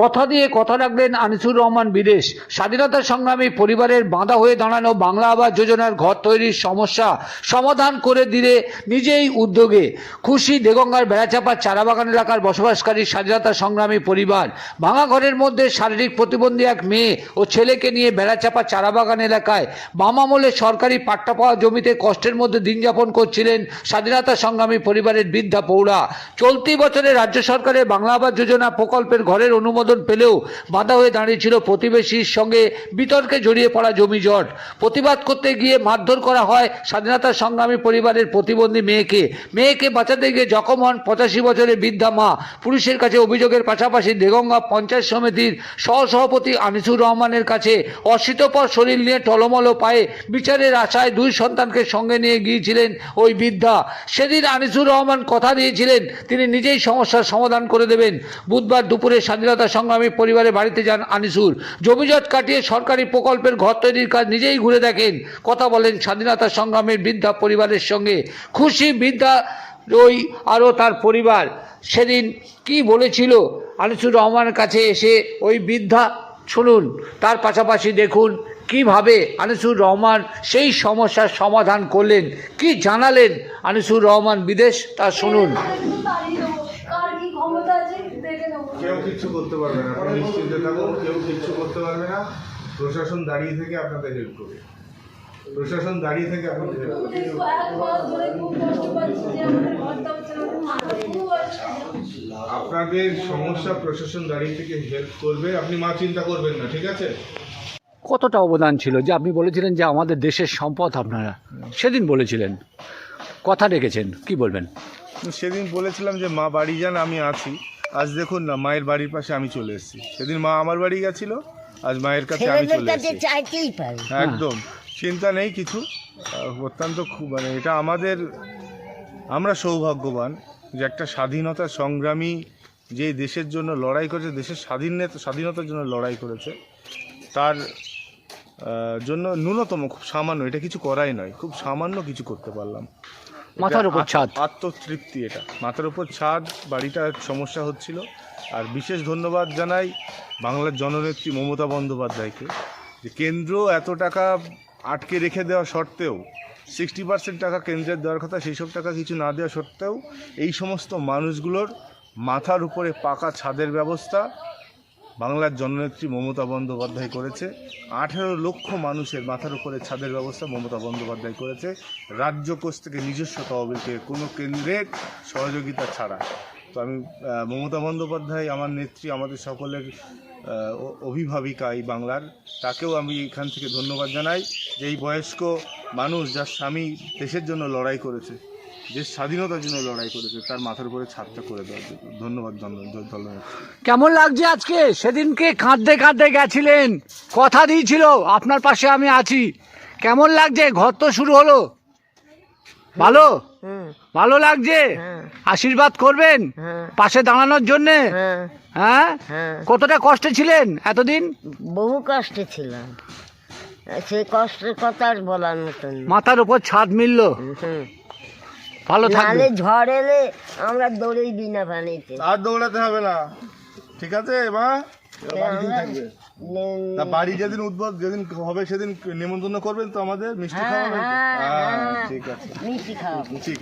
কথা দিয়ে কথা রাখলেন আনিসুর রহমান বিদেশ। স্বাধীনতা সংগ্রামী পরিবারের বাঁধা হয়ে দাঁড়ানো বাংলা আবাস যোজনার ঘর তৈরির সমস্যা সমাধান করে দিলে নিজেই উদ্যোগে। খুশি দেগঙ্গার বেড়াচাপা চারাবাগান এলাকার বসবাসকারী স্বাধীনতা সংগ্রামী পরিবার। ভাঙা ঘরের মধ্যে শারীরিক প্রতিবন্ধী এক মেয়ে ও ছেলেকে নিয়ে বেড়াচাপা চারাবাগান এলাকায় বাম আমলে সরকারি পাট্টা পাওয়া জমিতে কষ্টের মধ্যে দিন যাপন করছিলেন স্বাধীনতা সংগ্রামী পরিবারের বৃদ্ধা পৌরা। চলতি বছরে রাজ্য সরকারের বাংলা আবাস যোজনা প্রকল্পের ঘরের অনুমোদন পেলেও বাধা হয়ে দাঁড়িয়েছিল প্রতিবেশীর সঙ্গে বিতর্কে জড়িয়ে পড়া জমি জট। প্রতিবাদ করতে গিয়ে মারধর করা হয় স্বাধীনতা সংগ্রামী পরিবারের প্রতিবন্ধী মেয়েকে। মেয়েকে বাঁচাতে গিয়ে জখম হন পঁচাশি বছরের বৃদ্ধা মা। পুলিশের কাছে অভিযোগের পাশাপাশি দেগঙ্গা পঞ্চায়েত সমিতির সহসভাপতি আনিসুর রহমানের কাছে অশীতপর শরীর নিয়ে টলমলো পায়ে বিচারের আশায় দুই সন্তানকে সঙ্গে নিয়ে গিয়েছিলেন ওই বৃদ্ধা। সেদিন আনিসুর রহমান কথা দিয়েছিলেন, তিনি নিজেই সমস্যার সমাধান করে দেবেন। বুধবার দুপুরে স্বাধীনতা সংগ্রামী পরিবারের বাড়িতে যান আনিসুর। জমিজট কাটিয়ে সরকারি প্রকল্পের ঘর তৈরির কাজ নিজেই ঘুরে দেখেন। কথা বলেন স্বাধীনতা সংগ্রামের বৃদ্ধা পরিবারের সঙ্গে। খুশি বৃদ্ধা ওই আরও তার পরিবার। সেদিন কি বলেছিল আনিসুর রহমানের কাছে এসে ওই বৃদ্ধা? শুনুন, তার পাশাপাশি দেখুন কীভাবে আনিসুর রহমান সেই সমস্যার সমাধান করলেন। কি জানালেন আনিসুর রহমান বিদেশ? তা শুনুন। ক্ষমতা আছে দেখে নেব। কেউ কিচ্ছু করতে পারবে না। আপনি নিশ্চিন্তে থাকুন কেউ কিচ্ছু করতে পারবে না। প্রশাসন দাঁড়িয়ে থেকে আপনাদের হেল্প করবে। প্রশাসন দাঁড়িয়ে থেকে হেল্প করবে। অসুবিধা। আপনাদের সমস্যা প্রশাসন দাঁড়িয়ে থেকে হেল্প করবে। আপনি মা চিন্তা করবেন না ঠিক আছে? কতটা অবদান ছিল যে আপনি বলেছিলেন যে আমাদের দেশের সম্পদ আপনারা? সেদিন বলেছিলেন। কথা রেখেছেন কি বলবেন? সেদিন বলেছিলাম যে মা বাড়ি যান আমি আছি। আজ দেখুন না মায়ের বাড়ির পাশে আমি চলে এসেছি। সেদিন মা আমার বাড়ি গেছিল আজ মায়ের কাছে আমি চলে এসেছি। একদম। চিন্তা নেই কিছু। অত্যন্ত খুব মানে এটা আমাদের আমরা সৌভাগ্যবান যে একটা স্বাধীনতা সংগ্রামী যে দেশের জন্য লড়াই করেছে দেশের স্বাধীনতা স্বাধীনতার জন্য লড়াই করেছে তার জন্য ন্যূনতম খুব সামান্য এটা কিছু করাই নয় খুব সামান্য কিছু করতে পারলাম। মাথার উপর ছাদ। আত্মতৃপ্তি এটা মাথার উপর ছাদ বাড়িটা সমস্যা হচ্ছিল আর বিশেষ ধন্যবাদ জানাই বাংলার জননেত্রী মমতা বন্দ্যোপাধ্যায়কে যে কেন্দ্র এত টাকা আটকে রেখে দেওয়া সত্ত্বেও সিক্সটি পার্সেন্ট টাকা কেন্দ্রের দেওয়ার কথা সেই সব টাকা কিছু না দেওয়া সত্ত্বেও এই সমস্ত মানুষগুলোর মাথার উপরে পাকা ছাদের ব্যবস্থা বাংলার জননেত্রী মমতা বন্দ্যোপাধ্যায় করেছে। আঠেরো লক্ষ মানুষের মাথার উপরে ছাদের ব্যবস্থা মমতা বন্দ্যোপাধ্যায় করেছে। রাজ্য কোষ থেকে নিজস্ব তহবিল থেকে কোনো কেন্দ্রের সহযোগিতা ছাড়া। তো আমি মমতা বন্দ্যোপাধ্যায় আমার নেত্রী, আমাদের সকলের অভিভাবিকা এই বাংলার, তাকেও আমি এখান থেকে ধন্যবাদ জানাই যে এই বয়স্ক মানুষ যার স্বামী দেশের জন্য লড়াই করেছে। দেশ স্বাধীনতার জন্য লড়াই করেছে তার মাথার উপরে ছাদটা করে দেওয়ার জন্য। ধন্যবাদ কেমন লাগছে আজকে? সেদিনকে কাঁদতে কাঁদতে গেছিলেন। কথা দিয়েছিল আপনার পাশে আমি আছি। কেমন লাগছে? ঘর তো শুরু হলো। ভালো? ভালো লাগছে? হ্যাঁ। আশীর্বাদ করবেন? হ্যাঁ। পাশে দাঁড়ানোর জন্যে? হ্যাঁ। হ্যাঁ? হ্যাঁ। কতটা কষ্টে ছিলেন এতদিন? বহু কষ্টে ছিলাম। সে কষ্টের কথা আর বলার মতন মাথার উপর ছাদ মিলল। হুম। ভালো থাকবে। ঝড় এলে আমরা দৌড়েই না পানিতে। আর দৌড়াতে হবে না। ঠিক আছে মা? আমরা তা বাড়ি যেদিন উদ্ভব যেদিন হবে সেদিন নিমন্ত্রণ করবেন তো আমাদের মিষ্টি খাওয়া খাওয়াবেন তো? হ্যাঁ, হ্যাঁ হ্যাঁ। ঠিক আছে। ঠিক আছে।